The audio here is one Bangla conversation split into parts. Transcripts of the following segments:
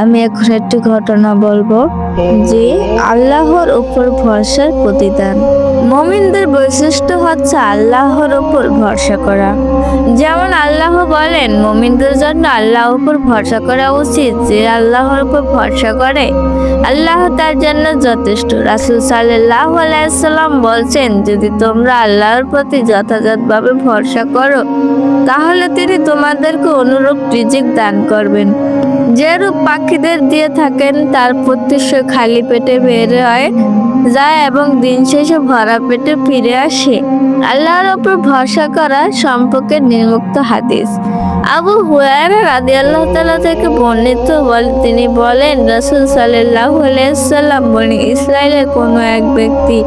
আমি এখন একটি ঘটনা বলব যে আল্লাহর উপর ভরসার প্রতিদান। মমিনদের বৈশিষ্ট্য হচ্ছে আল্লাহর উপর ভরসা করা। যেমন আল্লাহ বলেন, মমিনদের জন্য আল্লাহর উপর ভরসা করা উচিত। যে আল্লাহর উপর ভরসা করে, আল্লাহ তার জন্য যথেষ্ট। রাসুল সাল্লাহ আলাইসাল্লাম বলছেন, যদি তোমরা আল্লাহর প্রতি যথাযথভাবে ভরসা করো, তাহলে তিনি তোমাদেরকে অনুরূপ রিজিক দান করবেন। যেরূপ পাখিদের দিয়ে থাকেন, তার প্রত্যক্ষ খালি পেটে বের হয়, যায় এবং দিন শেষে ভরা পেটে ফিরে আসে। আল্লাহর ওপর ভরসা করা সম্পর্কে নির্মুক্ত হাদিস। আবু হুয়ারা রাদি আল্লাহ তালা থেকে বর্ণিত বল তিনি বলেন, রসুল সাল্লাহ বনি ইসরায়েলের কোনো এক ব্যক্তি,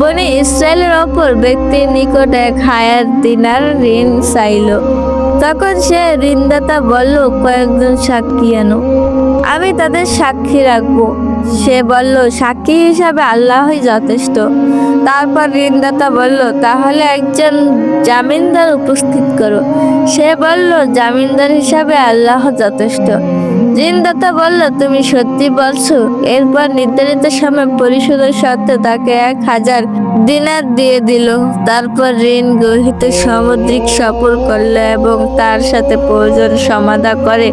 বনি ইসরায়েলের ওপর ব্যক্তির নিকট এক হায়ার দিনার ঋণ চাইল। তখন সে ঋণদাতা বলল, কয়েকজন সাক্ষী আনো। আমি তাদের সাক্ষী রাখব। সে বলল, সাক্ষী হিসাবে আল্লাহই যথেষ্ট। তারপর ঋণদাতা বলল, তাহলে একজন জামিনদার উপস্থিত করো। সে বলল, জামিনদার হিসাবে আল্লাহ যথেষ্ট। ঋণদাতা বলল, তুমি সত্যি বলছো? এরপর নির্ধারিত সময় পরিশোধের সত্ত্বে তাকে এক হাজার দিনার দিয়ে দিল। তারপর ঋণ গ্রহিত সামুদ্রিক সফর করল এবং তার সাথে প্রয়োজন সমাধা করে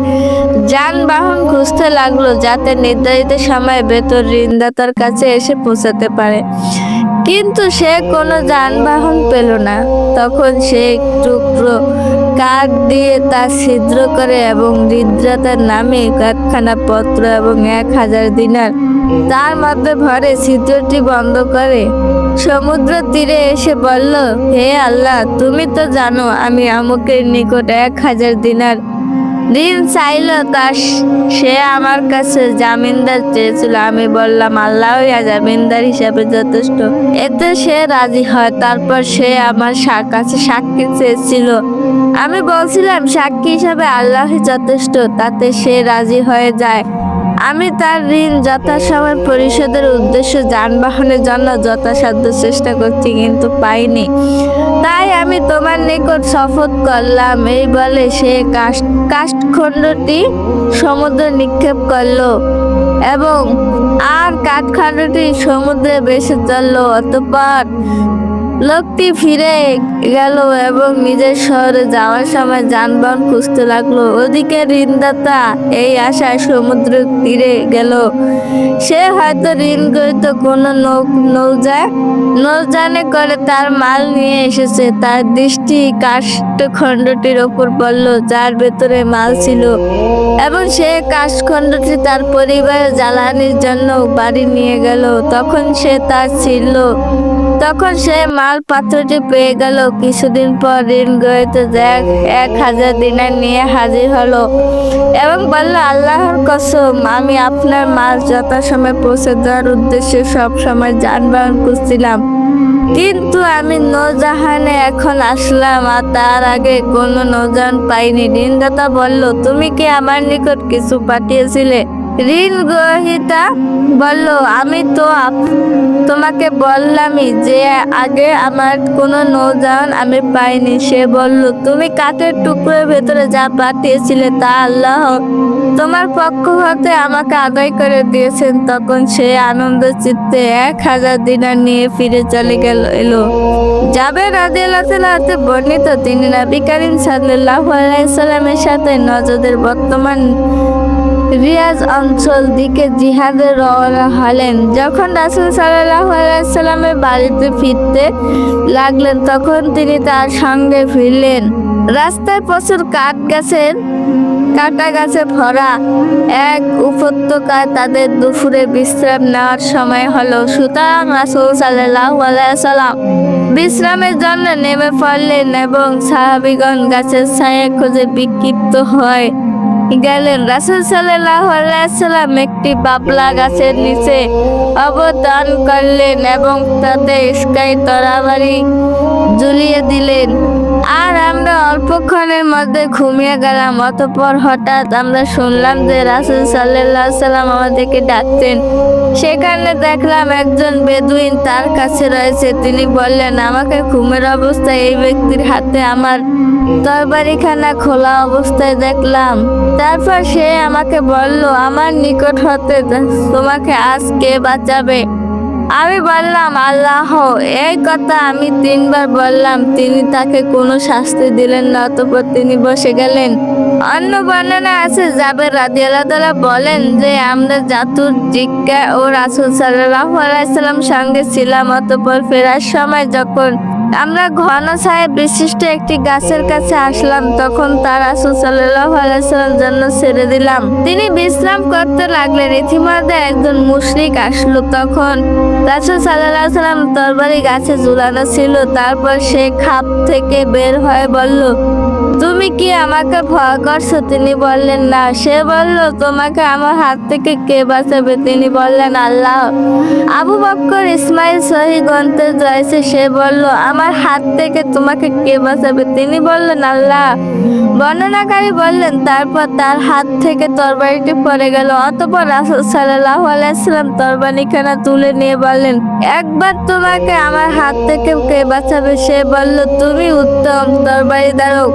যানবাহন খুঁজতে লাগল, যাতে নির্ধারিত সময় বেতন ঋণদাতার কাছে এসে পৌঁছাতে পারে। কিন্তু সে কোনো যানবাহন পেল না। তখন সে টুকরো কাঠ দিয়ে তা ছিদ্র করে এবং হৃদ্রাতার নামে একখানা পত্র এবং এক হাজার দিনার তার মধ্যে ভরে ছিদ্রটি বন্ধ করে সমুদ্র তীরে এসে বলল, হে আল্লাহ, তুমি তো জানো আমি আমুকের নিকট এক হাজার দিনার ঋণ চাইল তা সে আমার কাছে জামিনদার চেয়েছিল। আমি বললাম আল্লাহ জামিনদার হিসাবে যথেষ্ট। এতে সে রাজি হয়। তারপর সে আমার কাছে সাক্ষী চেয়েছিল। আমি বলছিলাম, সাক্ষী হিসাবে আল্লাহ যথেষ্ট। তাতে সে রাজি হয়ে যায়। আমি তার ঋণ যথাসময় পরিশোধের উদ্দেশ্য যানবাহনের জন্য যথাসাধ্য চেষ্টা করছি, কিন্তু পাইনি। তাই আমি তোমার নিকট শপথ করলাম। এই বলে সে কাষ্ঠ কাষ্ঠখণ্ডটি সমুদ্রে নিক্ষেপ করল এবং আর কাঠখণ্ডটি সমুদ্রে বেশি চলল। অতঃপর লোকটি ফিরে গেল এবং নিজের শহরে যাওয়ার সময় যানবাহন খুঁজতে লাগল। ওদিকে ঋণদাতা এই আশায় সমুদ্র তীরে গেল। সে হয়তো ঋণ গৃহীত কোনো নৌজা নৌজানে করে তার মাল নিয়ে এসেছে। তার দৃষ্টি কাষ্ঠখণ্ডটির ওপর পড়ল, যার ভেতরে মাল ছিল। এবং সে কাষ্ঠখণ্ডটি তার পরিবারের জ্বালানির জন্য বাড়ি নিয়ে গেল। তখন সে তার ছিল তখন সে মাল পাত্রটি পেয়ে গেল। কিছুদিন পর ঋণ গৃহীত এক এক হাজার দিনার নিয়ে হাজির হলো এবং বলল, আল্লাহর কসম, আমি আপনার মাল যথাসময়ে পৌঁছে দেওয়ার উদ্দেশ্যে সব সময় যানবাহন খুঁজছিলাম। কিন্তু আমি নৌজাহানে এখন আসলাম আর তার আগে কোনো নৌজাহান পাইনি। ঋণদাতা বলল, তুমি কি আমার নিকট কিছু পাঠিয়েছিলে? ঋণ গ্রহিতা বলল, আমি তো তোমাকে বললামই যে আগে আমার কোনো নৌযান আমি পাইনি। সে বলল, তুমি কাঠের টুকরোর ভেতরে যা পাঠিয়েছিলে তা আল্লাহ তোমার পক্ষ হতে আমাকে আদায় করে দিয়েছেন। তখন সে আনন্দ চিত্তে এক হাজার দিনার নিয়ে ফিরে চলে গেল, এলো। যাবে রাজিয়ালাতে বর্ণিত তিনি নবী করিম সাল্লাহ আলাইসাল্লামের সাথে নজদের বর্তমান রিয়াজ অঞ্চল দিকে জিহাদে রওনা হলেন। যখন রাসুল সাল্লাহ আলাইসাল্লামের বাড়িতে ফিরতে লাগলেন, তখন তিনি তার সঙ্গে ফিরলেন। রাস্তায় প্রচুর কাঠ গাছের, কাটা গাছে ভরা এক উপত্যকায় তাদের দুপুরে বিশ্রাম নেওয়ার সময় হলো। সুতরাং রাসুল সাল্লাহ বিশ্রামের জন্য নেমে পড়লেন এবং সাহাবিগণ গাছের ছায়া খুঁজে বিক্ষিপ্ত হয়। গেলেন। রাসুল সাল্লাম একটি বাবলা গাছের নিচে অবদান করলেন এবং তাতে স্কাই তরাবারি ঝুলিয়ে দিলেন। আর আমরা অল্পক্ষণের মধ্যে ঘুমিয়ে গেলাম, অতপর হঠাৎ আমরা শুনলাম যে রাসুল সাল্লাহ সাল্লাম আমাদেরকে ডাকতেন সেখানে দেখলাম একজন বেদুইন তার কাছে রয়েছে। তিনি বললেন, আমাকে ঘুমের অবস্থায় এই ব্যক্তির হাতে আমার তরবারিখানা খোলা অবস্থায় দেখলাম। তারপর সে আমাকে বলল, আমার নিকট হতে তোমাকে আজ কে বাঁচাবে? আমি বললাম, আল্লাহ, এই কথা আমি তিনবার বললাম, তিনি তাকে কোনো শাস্তি দিলেন না, অতঃপর তিনি বসে গেলেন। অন্য বর্ণনা আছে, জাবের রাদিয়াল্লাহু বলেন যে, আমরা জাতুর জিজ্ঞা ও রাসুল সাল্লাল্লাহু আলাইহি সাল্লাম সঙ্গে ছিলাম, অতঃপর ফেরার সময় যখন আমরা ঘন ছায়া বিশিষ্ট একটি গাছের কাছে আসলাম। তখন তার রাসূল জন্য ছেড়ে দিলাম। তিনি বিশ্রাম করতে লাগলেন। ইতিমধ্যে একজন মুশরিক আসলো। তখন রাসূল সাল্লাম তরবারি গাছে ঝুলানো ছিল। তারপর সে খাপ থেকে বের হয়ে বলল তুমি কি আমাকে ভয় করছ? তিনি বললেন, না। সে বলল, তোমাকে আমার হাত থেকে কে বাঁচাবে? তিনি বললেন, আল্লাহ। আবু বক্কর ইসমাইল সহি গ্রন্থে রয়েছে, সে বলল, আমার হাত থেকে তোমাকে কে বাঁচাবে? তিনি বললেন, আল্লাহ। বর্ণনাকারী বললেন, তারপর তার হাত থেকে তরবারিটি পড়ে গেল। অতপর রাসুল সাল্লাল্লাহু আলাইহি সাল্লাম তরবারিখানা তুলে নিয়ে বললেন, একবার তোমাকে আমার হাত থেকে কে বাঁচাবে? সে বলল, তুমি উত্তম তরবারি ধারক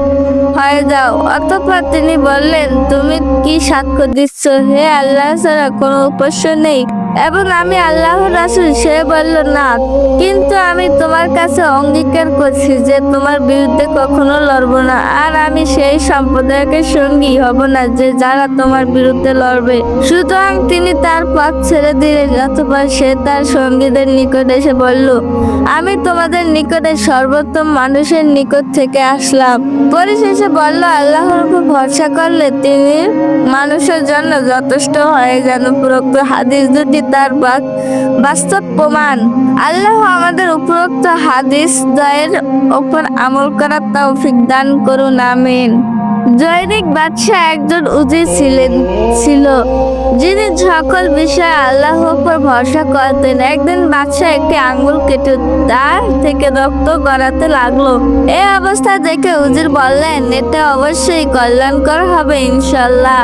হয়ে যাও। অতঃপর তিনি বললেন, তুমি কি সাক্ষ্য দিচ্ছ? হে আল্লাহ, ছাড়া কোনো উপাস্য নেই। এবং আমি আল্লাহর রাসূল, সে বলল, না, কিন্তু আমি তোমার কাছে অঙ্গীকার করছি যে তোমার বিরুদ্ধে কখনো লড়বো না। আর আমি সেই সম্প্রদায়কে সঙ্গী হব না যে যারা তোমার বিরুদ্ধে লড়বে। সুতরাং তিনি তার পথ ছেড়ে দিলেন, অথবা সে তার সঙ্গীদের নিকট এসে বলল, আমি তোমাদের নিকটে সর্বোত্তম মানুষের নিকট থেকে আসলাম। পরিশেষে বলল, আল্লাহর উপর ভরসা করলে তিনি মানুষের জন্য যথেষ্ট হয়ে যেন উপরোক্ত হাদিস দুটি তার বাস্তব প্রমাণ। আল্লাহ আমাদের উপরোক্ত হাদিস দয়ের ওপর আমল করার তৌফিক দান করুন, আমিন। জৈনিক বাদশাহ একজন উজি ছিলেন, ছিল, যিনি সকল বিষয়ে আল্লাহর উপর ভরসা করতেন। একদিন বাদশাহ একটি আঙ্গুল কেটে তার থেকে রক্ত গড়াতে লাগল। এই অবস্থা দেখে উজির বললেন, এটা অবশ্যই কল্যাণকর হবে ইনশাল্লাহ।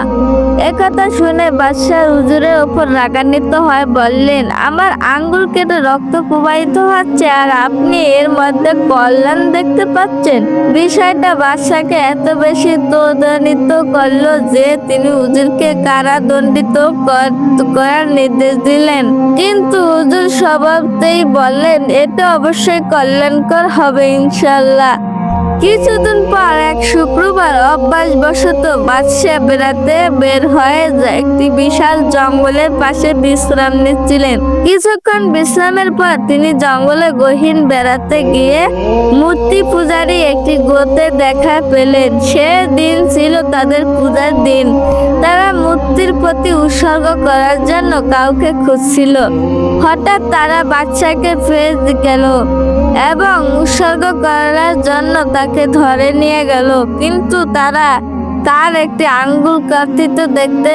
একথা শুনে বাদশাহ উজুরের ওপর রাগান্বিত হয়, বললেন, আমার আঙ্গুল কেটে রক্ত প্রবাহিত হচ্ছে আর আপনি এর মধ্যে কল্যাণ দেখতে পাচ্ছেন? বিষয়টা বাদশাকে এত বেশি তোদনিত করল যে তিনি উজুরকে কারাদণ্ডিত কর- করার নির্দেশ দিলেন। কিন্তু উজুর স্বভাবতেই বললেন, এটা অবশ্যই কল্যাণকর হবে ইনশাল্লাহ। কিছুদিন পর এক শুক্রবার অভ্যাসবশত বাদশাহ বেড়াতে বের হয়ে একটি বিশাল জঙ্গলের পাশে বিশ্রাম নিচ্ছিলেন। কিছুক্ষণ বিশ্রামের পর তিনি জঙ্গলে গহীন বেড়াতে গিয়ে মূর্তি পূজারী একটি গোতে দেখা পেলেন। সে দিন ছিল তাদের পূজার দিন। তারা মূর্তির প্রতি উৎসর্গ করার জন্য কাউকে খুঁজছিল। হঠাৎ তারা বাচ্চাকে ফেরত গেল। এবং উৎসর্গ করার জন্য তাকে ধরে নিয়ে গেল। কিন্তু তারা তার একটি আঙ্গুল কার্তিত দেখতে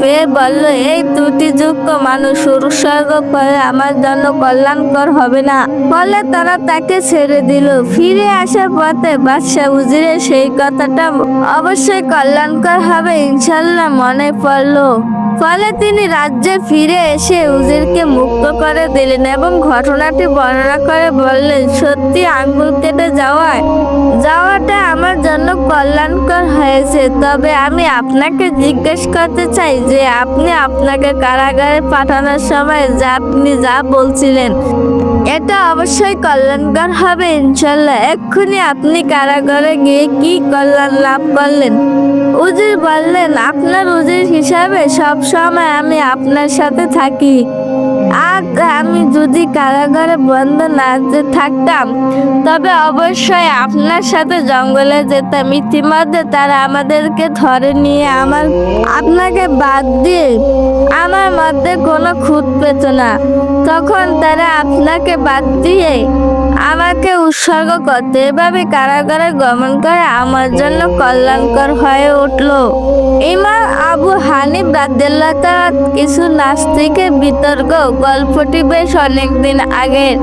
পেয়ে বলল, এই ত্রুটিযুক্ত মানুষ উৎসর্গ করে আমার জন্য কল্যাণকর হবে না। ফলে তারা তাকে ছেড়ে দিল। ফিরে আসার পথে বাদশাহ উজিরে সেই কথাটা অবশ্যই কল্যাণকর হবে, ইনশাল্লাহ মনে পড়ল। ফলে তিনি রাজ্যে ফিরে এসে উজিরকে মুক্ত করে দিলেন এবং ঘটনাটি বর্ণনা করে বললেন, সত্যি আঙ্গুল কেটে যাওয়ায়, যাওয়াটা আমার জন্য কল্যাণকর হয়েছে। তবে আমি আপনাকে জিজ্ঞেস করতে চাই যে, আপনি আপনাকে কারাগারে পাঠানোর সময় যা আপনি যা বলছিলেন এটা অবশ্যই কল্যাণকর হবে, ইনশাল্লাহ। এক্ষুনি আপনি কারাগারে গিয়ে কি কল্যাণ লাভ করলেন? উজির বললেন, আপনার উজির হিসাবে সব সময় আমি আপনার সাথে থাকি। আমি যদি কারাগারে বন্ধ না থাকতাম, তবে অবশ্যই আপনার সাথে জঙ্গলে যেতাম। ইতিমধ্যে তারা আমাদেরকে ধরে নিয়ে আমার, আপনাকে বাদ দিয়ে আমার মধ্যে কোনো খুঁত পেত না। তখন তারা আপনাকে বাদ দিয়ে আমাকে উৎসর্গ করতে এভাবে কারাগারে গমন করে আমার জন্য কল্যাণকর হয়ে উঠল। ইমাম আবু হানিফ রাদিয়াল্লাহু তাআলা কিছু নাস্তিকের বিতর্ক গল্পটি বেশ অনেকদিন আগের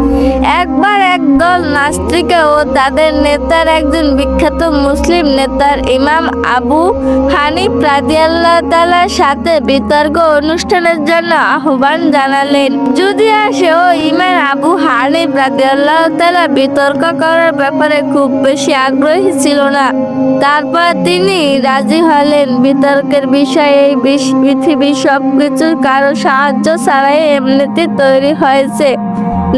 একবার একদল নাস্তিকে ও তাদের নেতার একজন বিখ্যাত মুসলিম নেতার ইমাম আবু হানিফ রাদিয়াল্লাহু তাআলার সাথে বিতর্ক অনুষ্ঠানের জন্য আহ্বান জানালেন। যদি আসে ও ইমাম আবু হানিফ রাদিয়াল্লাহু তাআলা বিতর্ক করার ব্যাপারে খুব বেশি আগ্রহী ছিল না। তারপর তিনি রাজি হলেন। বিতর্কের বিষয়ে এই পৃথিবীর সবকিছু কারও সাহায্য ছাড়াই এমনিতে তৈরি হয়েছে,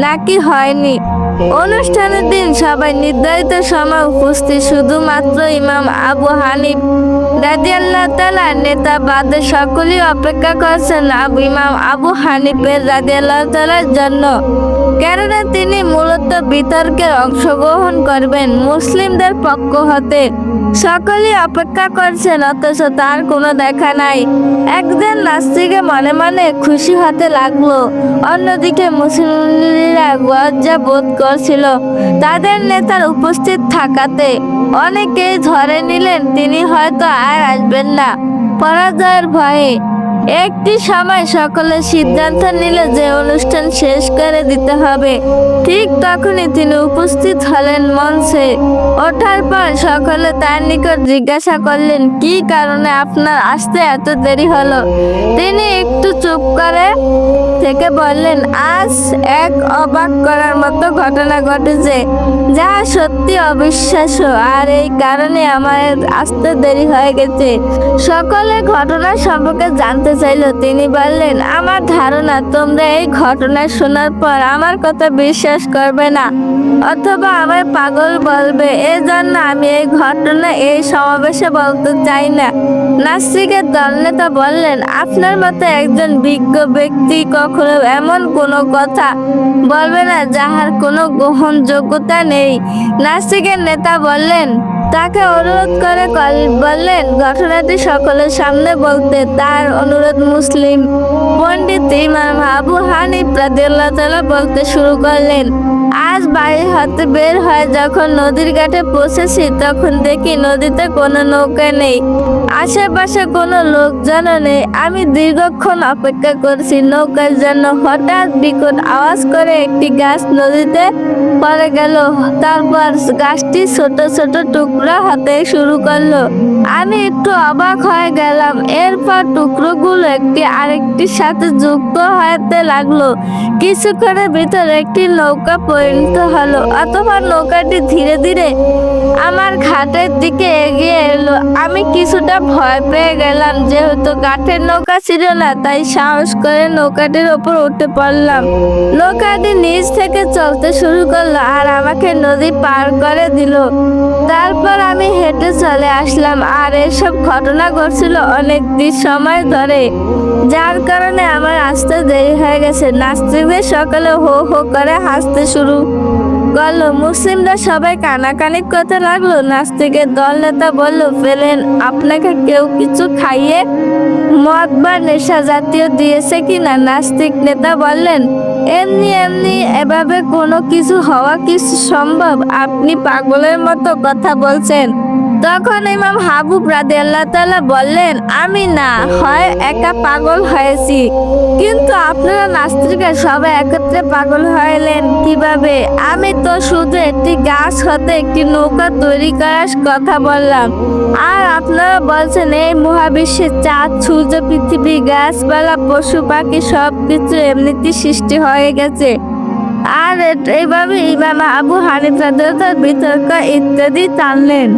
নাকি হয়নি। অনুষ্ঠানের দিন সবাই নির্ধারিত সময় উপস্থিত। শুধুমাত্র ইমাম আবু হানিফ রাদিয়াল্লাহ তালা নেতা বাদে সকলেই অপেক্ষা করছেন আবু ইমাম আবু হানিফের রাদিয়াল্লাহ তালার জন্য। কেননা তিনি মূলত বিতর্কে অংশগ্রহণ করবেন মুসলিমদের পক্ষ হতে। সকলেই অপেক্ষা করছেন, অথচ তার কোনো দেখা নাই। একজন নাস্তিকে মনে মনে খুশি হতে লাগল। অন্যদিকে মুসলিমরা লজ্জা বোধ করছিল তাদের নেতার উপস্থিত থাকাতে। অনেকেই ধরে নিলেন, তিনি হয়তো আর আসবেন না। পরাজয়ের ভয়ে একটি সময় সকলে সিদ্ধান্ত নিল যে অনুষ্ঠান শেষ করে দিতে হবে। ঠিক তখনই তিনি উপস্থিত হলেন মঞ্চে। ওঠার পর সকলে তার নিকট জিজ্ঞাসা করলেন, কি কারণে আপনার আসতে এত দেরি হলো? তিনি একটু চুপ করে থেকে বললেন, আজ এক অবাক করার মতো ঘটনা ঘটেছে, যা সত্যি অবিশ্বাস্য, আর এই কারণে আমার আসতে দেরি হয়ে গেছে। সকলে ঘটনা সম্পর্কে জানতে চাইলো, তিনি বললেন, আমার ধারণা, তোমরা এই ঘটনা শোনার পর আমার কথা বিশ্বাস করবে না। অথবা আমার পাগল বলবে। এজন্য আমি এই ঘটনা, এই সমাবেশে বলতে চাই না। নাস্তিকের দলনেতা বললেন, আপনার মতো একজন বিজ্ঞ ব্যক্তি কখনো এমন কোনো কথা বলবে না যাহার কোনো গ্রহণযোগ্যতা নেই। নাস্তিকের নেতা বললেন তাকে অনুরোধ করে বললেন, ঘটনাটি সকলের সামনে বলতে তার অনুরোধ মুসলিম পণ্ডিত ইমাম আবু হানিফ রাদিয়াল্লাহু তাআলা বলতে শুরু করলেন। আজ বাড়ির হাতে বের হয় যখন নদীর ঘাটে পৌঁছেছি, তখন দেখি নদীতে কোনো নৌকা নেই। আশেপাশে কোনো লোকজনও নেই। আমি দীর্ঘক্ষণ অপেক্ষা করছি, নৌকার জন্য হঠাৎ বিকট আওয়াজ করে একটি গাছ নদীতে পড়ে গেল। তারপর গাছটি ছোট ছোট টুকরা হতে শুরু করল। আমি একটু অবাক হয়ে গেলাম। এরপর টুকরোগুলো একটি আরেকটির সাথে যুক্ত হতে লাগল। কিছুক্ষণের ভিতরে একটি নৌকা পরিণত হলো, অথবা নৌকাটি ধীরে ধীরে আমার ঘাটের দিকে এগিয়ে এলো। আমি কিছুটা ভয় পেয়ে গেলাম, যেহেতু কাঠের নৌকা ছিল না, তাই সাহস করে নৌকাটির ওপর উঠে পড়লাম। নৌকাটি নিচ থেকে চলতে শুরু করল আর আমাকে নদী পার করে দিল। তারপর আমি হেঁটে চলে আসলাম আর এসব ঘটনা ঘটছিল অনেক দিন সময় ধরে। যার কারণে আমার আসতে দেরি হয়ে গেছে। নাস্তিকদের সকালে হো হো করে হাসতে শুরু করল। মুসলিমরা সবাই কানাকানি করতে লাগল। নাস্তিকের দল নেতা বলল, ফেলেন, আপনাকে কেউ কিছু খাইয়ে মদ বা নেশা জাতীয় দিয়েছে কিনা নাস্তিক নেতা বললেন, এমনি এমনি, এভাবে কোনো কিছু হওয়া কিছু সম্ভব? আপনি পাগলের মতো কথা বলছেন। তখন ইমাম হাবুব রাদে আল্লাহ তাআলা বললেন, আমি না, হয় একা পাগল হয়েছি। কিন্তু আপনারা নাস্তিকা সবাই একত্রে পাগল হইলেন কীভাবে? আমি তো শুধু একটি গাছ হতে একটি নৌকা তৈরি করার কথা বললাম। আর আপনারা বলছেন, এই মহাবিশ্বে চাঁদ, সূর্য, পৃথিবী, গাছপালা, পশু, পাখি সব কিছু এমনিতে সৃষ্টি হয়ে গেছে। আর এইভাবে ইমাম আবু হানিফ বিতর্ক ইত্যাদি টানলেন।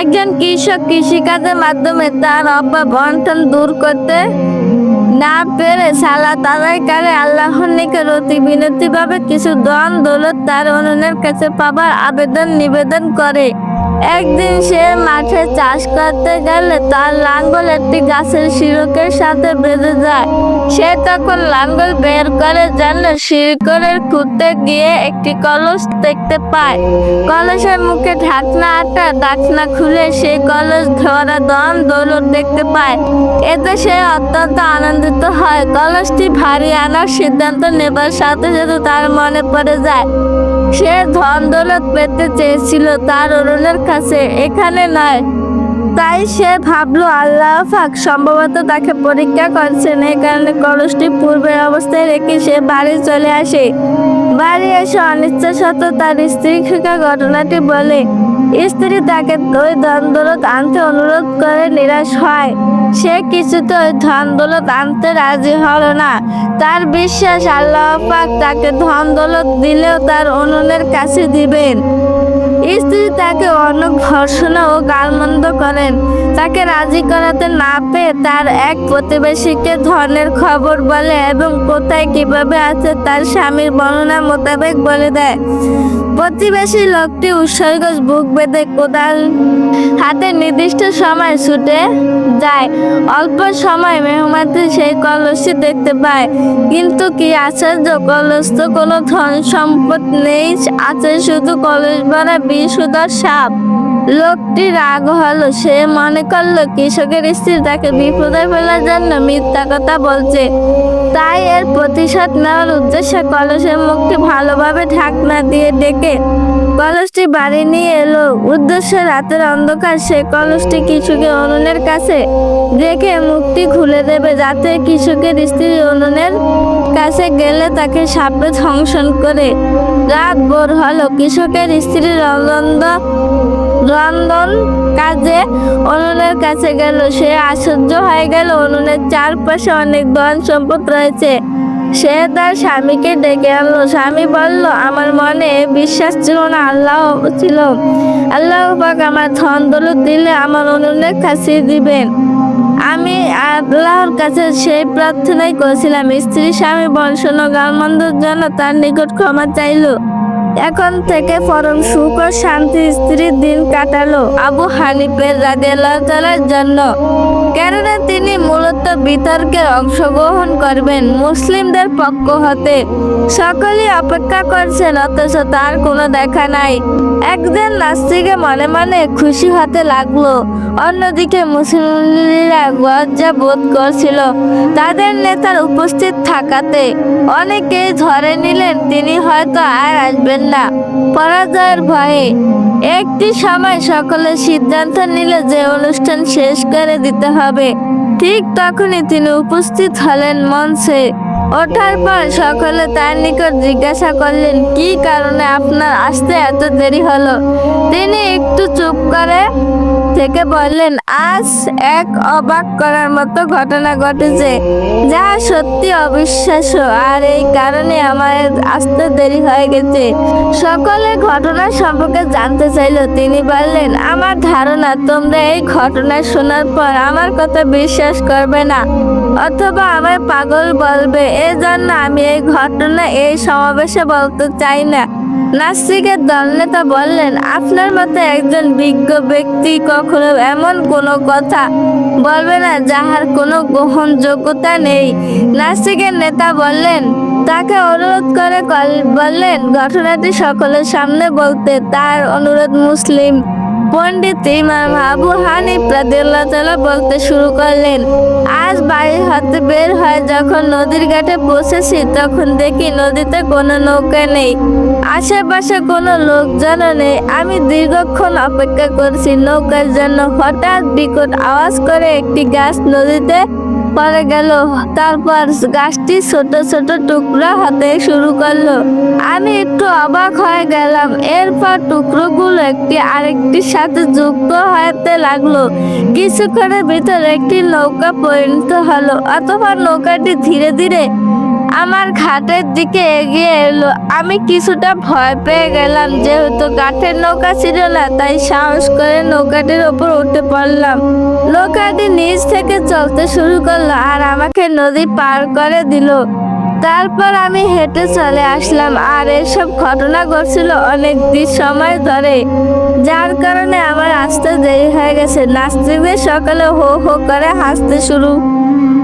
একজন কৃষক কৃষিকাজের মাধ্যমে তার অভাব বন্টন দূর করতে না পেরে সালা তালাইকারে আল্লাহর নিকট অতি বিনতিভাবে কিছু দন দৌলত তার অনুনের কাছে পাবার আবেদন নিবেদন করে। একদিন সে মাঠে চাষ করতে গেলে তার লাঙ্গল একটি গাছের শিরকের সাথে বেঁধে যায় সে তখন লাঙ্গল বের করে জানলে শিরকরের খুঁড়তে গিয়ে একটি কলস দেখতে পায়। কলসের মুখে ঢাকনা আটা, ঢাকনা খুলে সেই কলস ধরা দন দৌলত দেখতে পায়। এতে সে অত্যন্ত আনন্দিত হয়। কলসটি ভারী আনার সিদ্ধান্ত নেবার সাথে সাথে তার মনে পড়ে যায়। সে ধন দৌলত পেতে চেয়েছিল, তার অরুণের কাছে এখানে নয়। তাই সে ভাবলো, আল্লাহ পাক সম্ভবত তাকে পরীক্ষা করছেন। এই কারণে কলসটি পূর্বের অবস্থায় রেখে সে বাড়ি চলে আসে। বাড়ি এসে অনিচ্ছা সত্ত্বেও তার স্ত্রী স্ত্রীকে ঘটনাটি বলে, স্ত্রী তাকে ওই দৌলত আনতে অনুরোধ করে নিরাশ হয়। সে কিছুতে ওই ধন দৌলত আনতে রাজি হলো না। তার বিশ্বাস আল্লাহ পাক তাকে ধন দৌলত দিলেও তার অনুনের কাছে দিবেন। স্ত্রী তাকে অনেক ভর্ষণা ও গালমন্দ করেন। তাকে রাজি করাতে না পেয়ে তার এক প্রতিবেশীকে ধনের খবর বলে এবং কোথায় কীভাবে আছে তার স্বামীর বর্ণনা মোতাবেক বলে দেয়। প্রতিবেশী লোকটি উৎসর্গ বুক বেঁধে কোদাল হাতে নির্দিষ্ট সময় ছুটে যায়। অল্প সময় মেহমানটি সেই কলসটি দেখতে পায়। কিন্তু কি আশ্চর্য কলস তো কোনো ধন সম্পদ নেই, আছে শুধু কলস ভরা বিশুদার সাপ। লোকটি রাগ হলো। সে মনে করল, কৃষকের স্ত্রী তাকে বিপদে ফেলার জন্য মিথ্যা কথা বলছে। তাই এর প্রতিশোধ নেওয়ার উদ্দেশ্যে কলসের মুখটি ভালোভাবে ঢাকনা দিয়ে ডেকে কলসটি বাড়ি নিয়ে এলো। উদ্দেশ্য রাতের অন্ধকার, সে কলসটি কিছুকে উনুনের কাছে রেখে মুখটি খুলে দেবে, যাতে কৃষকের স্ত্রী উনুনের কাছে গেলে তাকে সাপে ধ্বংসন করে। রাত ভোর হলো, কৃষকের স্ত্রীর অনন্দ রন্ধন কাজে উনুনের কাছে গেল। সে আশ্চর্য হয়ে গেল। উনুনের চারপাশে অনেক ধন সম্পদ রয়েছে। সে তার স্বামীকে ডেকে আনলো। স্বামী বলল, আমার মনে বিশ্বাস ছিল না, আল্লাহ ছিল। আল্লাহ পাক আমার ধন দৌলত দিলে আমার উনুনের কাছে দিবেন। আমি আল্লাহর কাছে সেই প্রার্থনাই করেছিলাম। স্ত্রী স্বামী বংশন গালমন্দর জন্য তার নিকট ক্ষমা চাইলো। এখন থেকে পরম সুখ ও শান্তি স্ত্রীর দিন কাটালো আবু হানিফের তাআলার জন্য। কেননা তিনি মূলত বিতর্কে অংশগ্রহণ করবেন মুসলিমদের পক্ষ হতে। সকলেই অপেক্ষা করছেন, অথচ তার কোনো দেখা নাই। একজন নাস্তিকে মনে মনে খুশি হতে লাগল। অন্যদিকে মুসলিমরা লজ্জা বোধ করছিল তাদের নেতার উপস্থিত থাকাতে। অনেকেই ধরে নিলেন তিনি হয়তো আর আসবেন না। পরাজয়ের ভয়ে একটি সময় সকলে সিদ্ধান্ত নিল যে অনুষ্ঠান শেষ করে দিতে হবে। ঠিক তখনই তিনি উপস্থিত হলেন মঞ্চে। ওঠার পর সকলে তার নিকট জিজ্ঞাসা করলেন, কি কারণে আপনার আসতে এত দেরি হলো? তিনি একটু চুপ করে থেকে বললেন, আজ এক অবাক করার মতো ঘটনা ঘটেছে, যা সত্যি অবিশ্বাস্য, আর এই কারণে আমার আসতে দেরি হয়ে গেছে। সকলে ঘটনা সম্পর্কে জানতে চাইলো। তিনি বললেন, আমার ধারণা, তোমরা এই ঘটনা শোনার পর আমার কথা বিশ্বাস করবে না। অথবা আমার পাগল বলবে। এজন্য আমি এই ঘটনা, এই সমাবেশে বলতে চাই না। নাস্তিকের দলনেতা বললেন, আপনার মতো একজন বিজ্ঞ ব্যক্তি কখনো এমন কোনো কথা বলবে না যাহার কোনো গ্রহণযোগ্যতা নেই। নাস্তিকের নেতা বললেন, তাকে অনুরোধ করে বললেন, ঘটনাটি সকলের সামনে বলতে তার অনুরোধ মুসলিম পণ্ডিত ইমাম আবু হানিফ রাদিয়াল্লাহু তালা বলতে শুরু করলেন। আজ বাড়ি হাতে বের হয় যখন নদীর ঘাটে বসেছি, তখন দেখি নদীতে কোনো নৌকা নেই। আশেপাশে কোনো লোকজনও নেই। আমি দীর্ঘক্ষণ অপেক্ষা করছি নৌকার জন্য। হঠাৎ বিকট আওয়াজ করে একটি গাছ নদীতে পড়ে গেল। তারপর গাছটি ছোট ছোট টুকরো হতে শুরু করল। আমি একটু অবাক হয়ে গেলাম। এরপর টুকরোগুলো একটি আরেকটির সাথে যুক্ত হতে লাগল। কিছুক্ষণের ভিতরে একটি নৌকা পরিণত হলো, অথবা নৌকাটি ধীরে ধীরে আমার ঘাটের দিকে এগিয়ে এলো। আমি কিছুটা ভয় পেয়ে গেলাম, যেহেতু কাঠের নৌকা ছিল না, তাই সাহস করে নৌকাটির ওপর উঠে পড়লাম। নৌকাটি নিচ থেকে চলতে শুরু করল আর আমাকে নদী পার করে দিল। তারপর আমি হেঁটে চলে আসলাম আর এসব ঘটনা ঘটছিল অনেক দিন সময় ধরে। যার কারণে আমার আসতে দেরি হয়ে গেছে। নাস্তিকদের সকালে হো হো করে হাসতে শুরু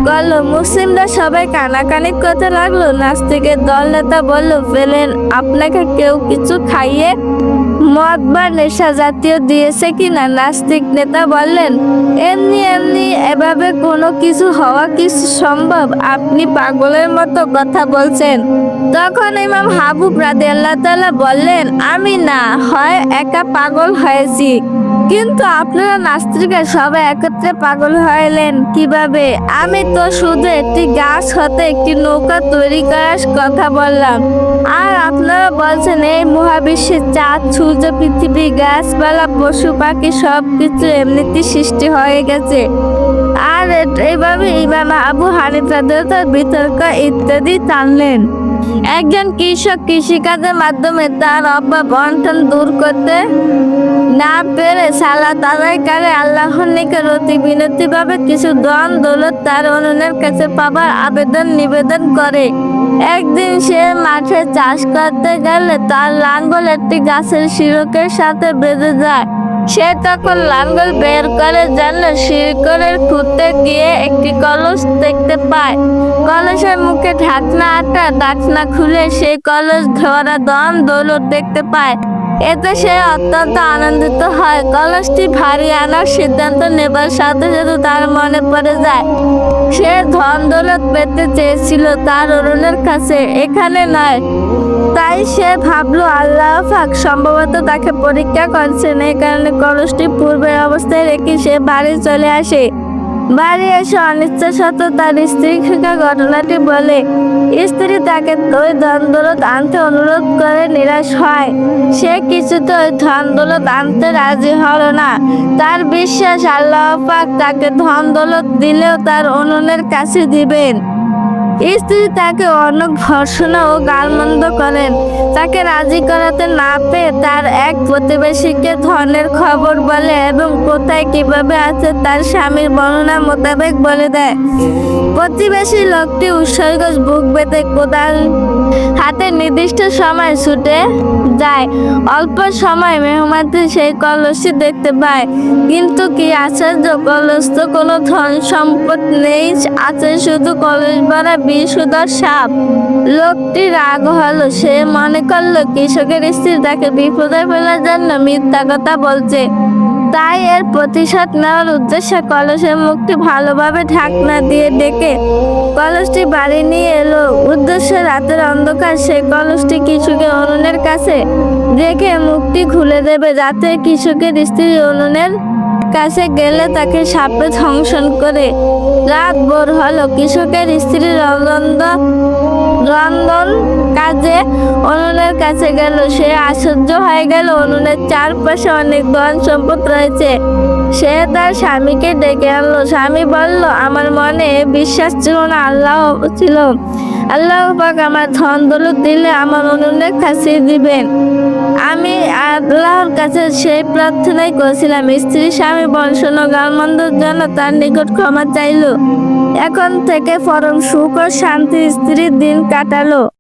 করল মুসলিমরা সবাই কানাকানি করতে লাগল। নাস্তিকের দল নেতা বলল, ফেলেন, আপনাকে কেউ কিছু খাইয়ে মদ বা নেশা জাতীয় দিয়েছে কিনা নাস্তিক নেতা বললেন, এমনি এমনি, এভাবে কোনো কিছু হওয়া কিছু সম্ভব? আপনি পাগলের মতো কথা বলছেন। তখন ইমাম হাবুব রাদে আল্লাহ তাআলা বললেন, আমি না, হয় একা পাগল হয়েছি। কিন্তু আপনারা নাস্তিকা সবাই একত্রে পাগল হইলেন কীভাবে? আমি তো শুধু একটি গাছ হতে একটি নৌকা তৈরি করার কথা বললাম। আর আপনারা বলছেন এই মহাবিশ্বের চাঁদ, সূর্য, পৃথিবী, গাছপালা, পশু, পাখি সব কিছু এমনিতে সৃষ্টি হয়ে গেছে। আর এ- এইভাবে ইমাম আবু হানিফা দেবতার বিতর্ক ইত্যাদি টানলেন। একজন কৃষক কৃষিকাজের মাধ্যমে তার অভাব অনটন দূর করতে না পেরে সালা তালাইকারে আল্লাহর নিকট অতি বিনতিভাবে কিছু দন দৌলত তার অনুনের কাছে পাবার আবেদন নিবেদন করে। একদিন সে মাঠে চাষ করতে গেলে তার লাঙ্গল একটি গাছের শিরকের সাথে বেঁধে যায় সে তখন লাঙ্গল বের করে জানলো শিরকলের খুঁতে গিয়ে একটি কলস দেখতে পায়। কলসের মুখে ঢাকনা আটা ঢাকনা খুলে সেই কলস ধরা দন দৌলত দেখতে পায়। এতে সে অত্যন্ত আনন্দিত হয়। কলসটি ভারী আনার সিদ্ধান্ত নেবার সাথে সাথে তার মনে পড়ে যায়। সে ধন দৌলত পেতে চেয়েছিল তার অরুণের কাছে। এখানে নয় তাই সে ভাবলো, আল্লাহ পাক সম্ভবত তাকে পরীক্ষা করছেন। এই কারণে কলসটি পূর্বের অবস্থায় রেখে সে বাড়ি চলে আসে। বাড়ি এসে অনিচ্ছা সত্ত্বেও তার স্ত্রীকে ঘটনাটি বলে, স্ত্রী তাকে ওই ধন দৌলত আনতে অনুরোধ করে নিরাশ হয়। সে কিছুতে ওই ধন দৌলত আনতে রাজি হলো না। তার বিশ্বাস, আল্লাহ পাক তাকে ধন দৌলত দিলেও তার অনুনের কাছে দিবেন। স্ত্রী তাকে অনেক ভর্ষণা ও গালমন্দ করেন তাকে রাজি করাতে না পেয়ে তার এক প্রতিবেশীকে ধনের খবর বলে এবং কোথায় কীভাবে আছে তার স্বামীর বর্ণনা মোতাবেক বলে দেয়। প্রতিবেশী লোকটি উৎসর্গ বুক বেঁধে কোদাল হাতে নির্দিষ্ট সময় ছুটে যায়। অল্প সময় মেহমানটি সেই কলসটি দেখতে পায়। কিন্তু কি আশ্চর্য কলস তো কোনো ধন সম্পদ নেই, আছে শুধু কলস ভরা বিষুদর সাপ। লোকটি রাগ হলো। সে মনে করল, কৃষকের স্ত্রী তাকে বিপদে ফেলার জন্য মিথ্যা কথা বলছে। তাই এর প্রতিশোধ নেওয়ার উদ্দেশ্যে কলসের মুখটি ভালোভাবে ঢাকনা দিয়ে ডেকে কলসটি বাড়ি নিয়ে এলো। উদ্দেশ্য রাতের অন্ধকার। সেই কলসটি কৃষকের উনুনের কাছে রেখে মুখটি খুলে দেবে, যাতে কৃষকের স্ত্রী উনুনের কাছে গেলে তাকে সাপে ধ্বংসন করে। রাত ভোর হলো, কৃষকের স্ত্রী রন্ধন রন্ধন কাজে অনুনের কাছে গেল। সে আশ্চর্য হয়ে গেল, অনুনের চারপাশে অনেক ধন সম্পদ রয়েছে। সে তার স্বামীকে ডেকে আনলো। স্বামী বলল, আমার মনে বিশ্বাস ছিল না, আল্লাহ ছিল। আল্লাহ পাক আমার ধন দৌলত দিলে আমার উনুনের কাছে দিবেন। আমি আল্লাহর কাছে সেই প্রার্থনাই করেছিলাম। স্ত্রী, স্বামী বংশন গালমন্দর জন্য তার নিকট ক্ষমা চাইলো। এখন থেকে পরম সুখ ও শান্তি স্ত্রীর দিন কাটালো।